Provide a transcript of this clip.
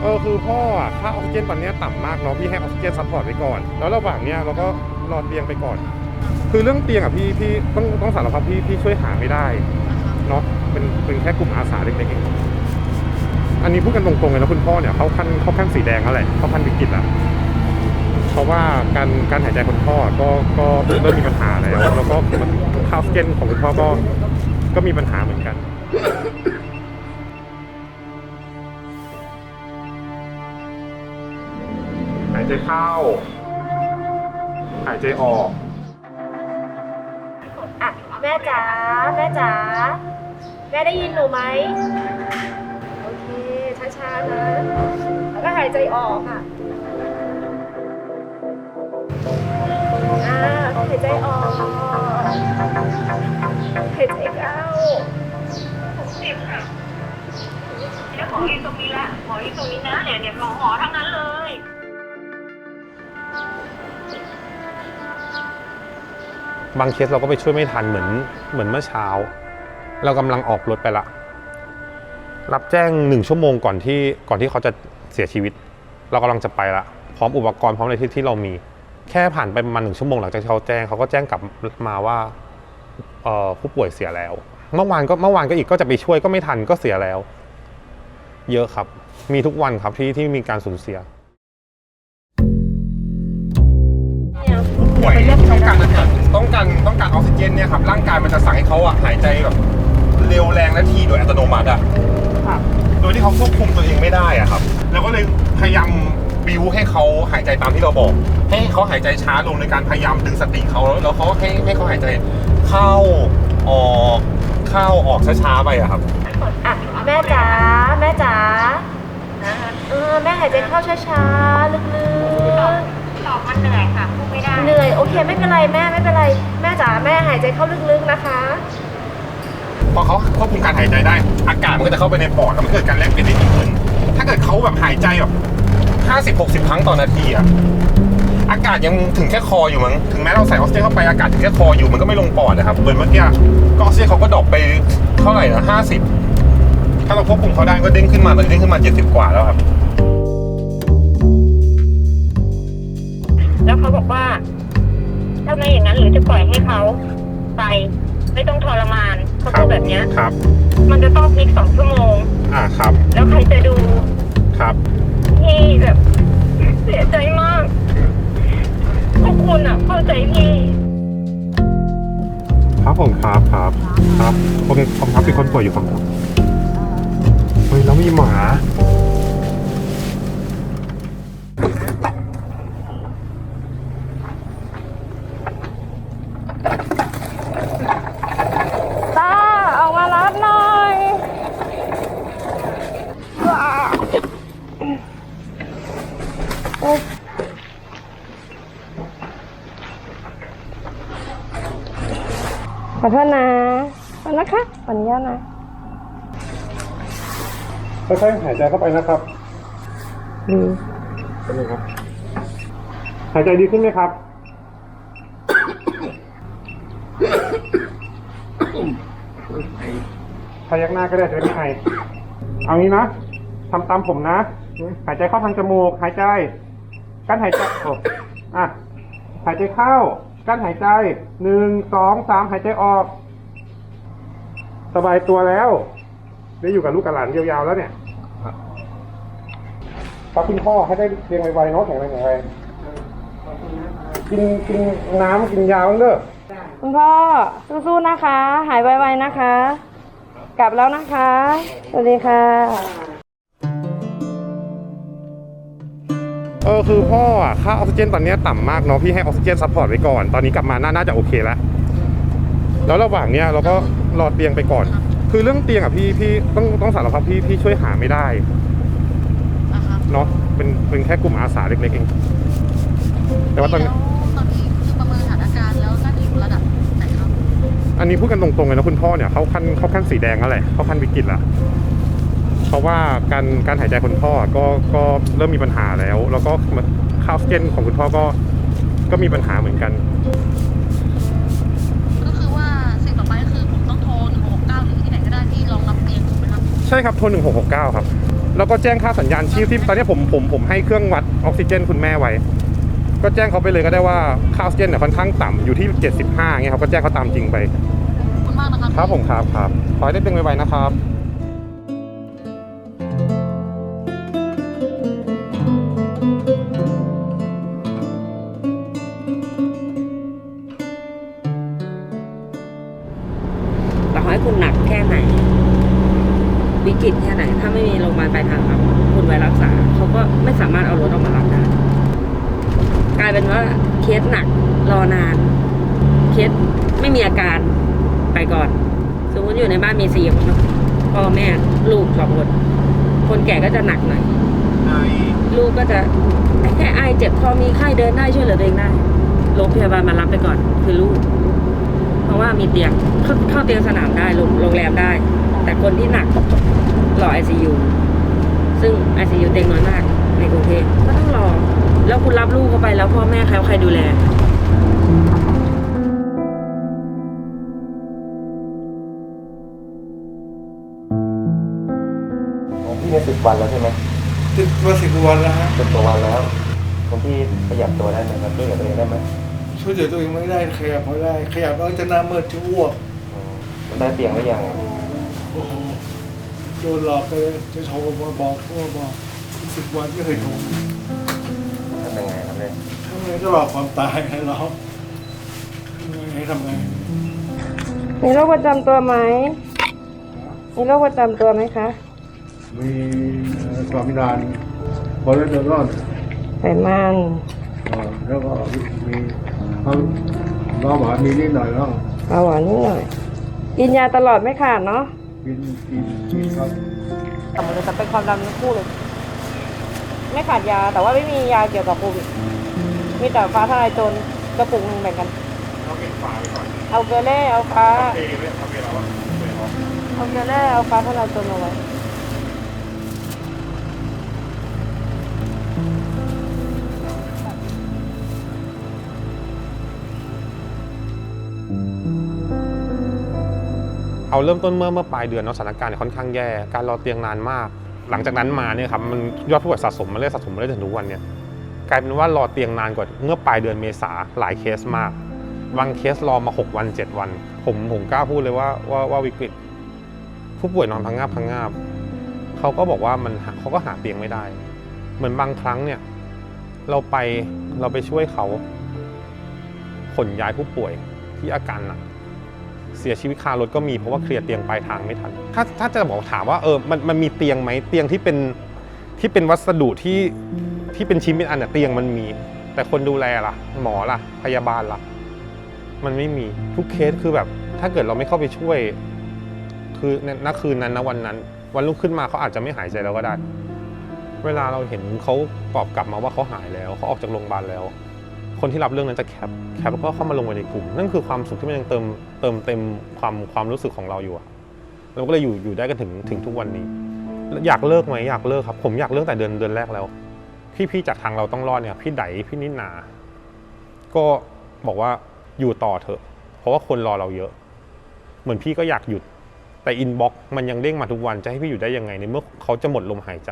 เออคือพ่ออะค่าออกซิเจนตอนเนี้ยต่ำมากเนาะพี่ให้ออกซิเจนซัพพอร์ตไว้ก่อน แล้วระหว่างเนี้ยเราก็รอนเตียงไปก่อน คือเรื่องเตียงอะพี่พี่ต้องต้องสารภาพพี่พี่ช่วยหาไม่ได้เนาะเป็นเป็นแค่กลุ่มอาสาเล็กๆเองอันนี้พูดกันตรงๆเลยนะคุณพ่อเนี่ยเขาขั้นเขาขั้นสีแดงแล้วแหละเขาขั้นวิกฤตแล้วเพราะว่าการการหายใจคุณพ่อก็ก็เริ่มมีปัญหาแล้วแล้วก็ค่าออกซิเจนของคุณพ่อก็ก็มีปัญหาเหมือนกัน ใจเข้า หายใจออก อะแม่จ๋าแม่จ๋าแม่ได้ยินหนูไหมโอเคช้าๆนะ แล้วก็หายใจออกค่ะอ่าหายใจออกหายใจเข้าเดี๋ยวหมอยืนตรงนี้ละหมอยืนตรงนี้นะเดี๋ยวเดี๋ยวหมอหมอทั้งนั้นเลย บางเคสเราก็ไปช่วยไม่ทันเหมือนเหมือนเมื่อเช้า เรากำลังออกรถไปละ รับแจ้งหนึ่งชั่วโมงก่อนที่ก่อนที่เขาจะเสียชีวิต เรากำลังจะไปละพร้อมอุปกรณ์พร้อมอะไรที่ที่เรามี แค่ผ่านไปประมาณหนึ่งชั่วโมงหลังจากเขาแจ้งเขาก็แจ้งกลับมาว่าผู้ป่วยเสียแล้ว เมื่อวานก็เมื่อวานก็อีกก็จะไปช่วยก็ไม่ทันก็เสียแล้ว เยอะครับ มีทุกวันครับที่ที่มีการสูญเสีย ป่วยต้องการต้องการต้องการออกซิเจนเนี่ยครับร่างกายมันจะสั่งให้เขาอะหายใจแบบเร็วแรงและทีโดยอัตโนมัติอะโดยที่เขาควบคุมตัวเองไม่ได้อะครับ แล้วก็เลยพยายามบิวให้เขาหายใจตามที่เราบอก ให้เขาหายใจช้าลงในการพยายามดึงสติเขาแล้วเขาให้ให้เขาหายใจเข้าออกเข้าออกช้าๆไปอะครับอะแม่จ๋าแม่จ๋าเออแม่หายใจเข้าช้าๆลึกตอบมันเหนื่อยค่ะพูด ไม่ได้ๆเหนื่อยโอเคไม่เป็นไรแม่ไม่เป็นไร แม่จ๋าแม่หายใจเข้าลึกๆนะคะ พอเขาควบคุมการหายใจได้ อากาศมันก็จะเข้าไปในปอดแล้วมันเกิดการแลกเปลี่ยนได้ดีขึ้น ถ้าเกิดเขาแบบหายใจแบบห้าสิบหกสิบครั้งต่อนาทีอะอากาศยังถึงแค่คออยู่มั้ง ถึงแม้เราใส่ออกซิเจนเข้าไปอากาศถึงแค่คออยู่มันก็ไม่ลงปอดนะครับ เหมือนเมื่อกี้ก็ออกซิเจนเขาก็ดรอปไปเท่าไหร่นะห้าสิบถ้าเราควบคุมเขาได้ก็เด้งขึ้นมาตอนนี้เด้งขึ้นมาเจ็ดสิบกว่าแล้วครับ แล้วเขาบอกว่า ถ้าไม่อย่างนั้นหรือจะปล่อยให้เขาไป ไม่ต้องทรมานเขาพูดแบบเนี้ยครับ มันจะต้องพลิกสองชั่วโมง ขอโทษนะขอนะคะขออนุญาตนะค่อยๆหายใจเข้าไปนะครับดีเป็นไงครับ หายใจดีขึ้นไหมครับ พยักหน้าก็ได้จะได้ไม่ไอเอางี้นะทำตามผมนะ หายใจเข้าทางจมูก หายใจ กั้นหายใจโอ้อะ หายใจเข้า กั้นหายใจหนึ่งสองสามหายใจออก สบายตัวแล้ว ได้อยู่กับลูกกับหลานยาวๆแล้วเนี่ยฝากคุณพ่อให้ได้เรียงไวๆเนาะแข็งแรงแข็งแรงกินกินน้ำกินยาบ้างเด้อคุณพ่อสู้ๆนะคะ หายไวๆนะคะ กลับแล้วนะคะ สวัสดีค่ะ ออคือพ่ออะค่าออกซิเจนตอนเนี้ยต่ำมากเนาะพี่ให้ออกซิเจนซัพพอร์ตไว้ก่อน ตอนนี้กลับมาน่าน่าจะโอเคแล้วแล้วระหว่างเนี้ยเราก็รอเตียงไปก่อน คือเรื่องเตียงอะพี่พี่ต้องต้องสารภาพพี่พี่ช่วยหาไม่ได้เนาะเป็นเป็นแค่กลุ่มอาสาเล็กๆเอง แต่ว่าตอนนี้ตอนนี้คือประเมินสถานการณ์แล้วน่าจะอยู่ระดับไหนครับอันนี้พูดกันตรงๆเลยนะคุณพ่อเนี่ยเขาขั้นเขาขั้นสีแดงแล้วแหละเขาขั้นวิกฤตแล้ว เพราะว่าการการหายใจคุณพ่อก็ก็เริ่มมีปัญหาแล้ว แล้วก็ค่าออกซิเจนของคุณพ่อก็ก็มีปัญหาเหมือนกัน ก็คือว่าสิ่งต่อไปก็คือผมต้องโทร169หรือที่ไหนก็ได้ที่รองรับเตียงถูกไหมครับใช่ครับโทร1669 ครับ แล้วก็แจ้งค่าสัญญาณชีพที่ตอนนี้ผมผมผมให้เครื่องวัดออกซิเจนคุณแม่ไว้ ก็แจ้งเขาไปเลยก็ได้ว่าค่าออกซิเจนเนี่ยค่อนข้างต่ำอยู่ที่ 75เงี้ยครับก็แจ้งเขาตามจริงไปขอบคุณมากนะคะครับผมครับครับขอให้ได้เป็นไวๆนะครับ วิกฤตแค่ไหน ถ้าไม่มีโรงพยาบาลปลายทางรับคุณไว้รักษาเขาก็ไม่สามารถเอารถออกมารับได้กลายเป็นว่าเคสหนักรอนาน เคสไม่มีอาการไปก่อน สมมติอยู่ในบ้านมีสี่คนเนะพ่อแม่ลูกสองคนคนแก่ก็จะหนักหน่อยลูกก็จะแค่ไอเจ็บคอมีไข้เดินได้ช่วยเหลือตัวเองได้โรงพยาบาลมารับไปก่อน คือลูก เพราะว่ามีเตียงเข้าเตียงสนามได้โรงโรงแรมได้ แต่คนที่หนัก รอไอซียูซึ่งไอซียูเตียงน้อยมากในกรุงเทพก็ต้องรอ แล้วคุณรับลูกเข้าไปแล้วพ่อแม่ใครใครดูแลของพี่เนี่ยสิบวันแล้วใช่ไหมติดมาสิบกว่าวันแล้วฮะสิบกว่าวันแล้วของพี่ขยับตัวได้ไหมครับช่วยเหลือตัวเองได้ไหมช่วยเหลือตัวเองไม่ได้ขยับไม่ได้ขยับแล้วจะหน้ามืดจะอ้วกอืมมันได้เตียงหรือยังโอ้โห โดนหลอกไปเลยจะโทรมาบอกโทรมาบอกสิบวันไม่เคยโทรทำยังไงครับเนี่ยทำไงก็หลอกความตายให้เราทำไงให้ทำไงมีโรคประจำตัวไหมมีโรคประจำตัวไหมคะ มีความพิการพอแล้วเดินรอดไขมันแล้วก็มีทั้งน้องหมามีนิดหน่อยแล้วเบาหวานนิดหน่อยกินยาตลอดไม่ขาดเนาะ กินกินกินครับกลับมาเลยแต่เป็นความดันทั้งคู่เลย ไม่ขาดยาแต่ว่าไม่มียาเกี่ยวกับโควิดมีแต่ฟ้าทลายโจรกระปุกหนึ่งแบ่งกัน เอาเก็บฝาไปก่อนเอาเกลือแร่เอาฟ้า เทเลยเอาเกลือแล้วอะเกลือแล้วเอาเกลือแร่เอาฟ้าทลายโจรเอาไว้ เอาเริ่มต้นเมื่อเมื่อปลายเดือนเนาะสถานการณ์เนี่ยค่อนข้างแย่ การรอเตียงนานมาก หลังจากนั้นมาเนี่ยครับมันยอดผู้ป่วยสะสมมาเรื่อยสะสมมาเรื่อยถึงทุกวันเนี่ยกลายเป็นว่ารอเตียงนานกว่าเมื่อปลายเดือนเมษาหลายเคสมากบางเคสรอมา 6 วัน 7 วัน ผมผมกล้าพูดเลยว่าว่าว่าวิกฤต ผู้ป่วยนอนพังงาบพังงาบเขาก็บอกว่ามันเขาก็หาเตียงไม่ได้ เหมือนบางครั้งเนี่ย เราไปเราไปช่วยเขาขนย้ายผู้ป่วยที่อาการหนัก เสียชีวิตคารถก็มีเพราะว่าเคลียร์เตียงปลายทางไม่ทัน ถ้าถ้าจะบอกถามว่าเออมันมันมีเตียงไหมเตียงที่เป็นที่เป็นวัสดุที่ที่เป็นชิ้นเป็นอันเนี่ยเตียงมันมี แต่คนดูแลล่ะ หมอล่ะ พยาบาลล่ะ มันไม่มีทุกเคสคือแบบ ถ้าเกิดเราไม่เข้าไปช่วย คือในณคืนนั้นนะวันนั้น วันรุ่งขึ้นมาเขาอาจจะไม่หายใจแล้วก็ได้ เวลาเราเห็นเขาตอบกลับมาว่าเขาหายแล้วเขาออกจากโรงพยาบาลแล้ว คนที่รับเรื่องนั้นจะแคปแคปแล้วก็เข้ามาลงไปในกลุ่ม นั่นคือความสุขที่มันยังเติมเติมเต็มความความรู้สึกของเราอยู่อะเราก็เลยอยู่อยู่ได้กันถึงถึงทุกวันนี้ อยากเลิกไหมอยากเลิกครับ ผมอยากเลิกแต่เดือนเดือนแรกแล้วพี่พี่จากทางเราต้องรอดเนี่ยพี่ไดพี่นิดนาก็บอกว่าอยู่ต่อเถอะ เพราะว่าคนรอเราเยอะ เหมือนพี่ก็อยากหยุดแต่อินบ็อกมันยังเด้งมาทุกวันจะให้พี่อยู่ได้ยังไงในเมื่อเขาจะหมดลมหายใจ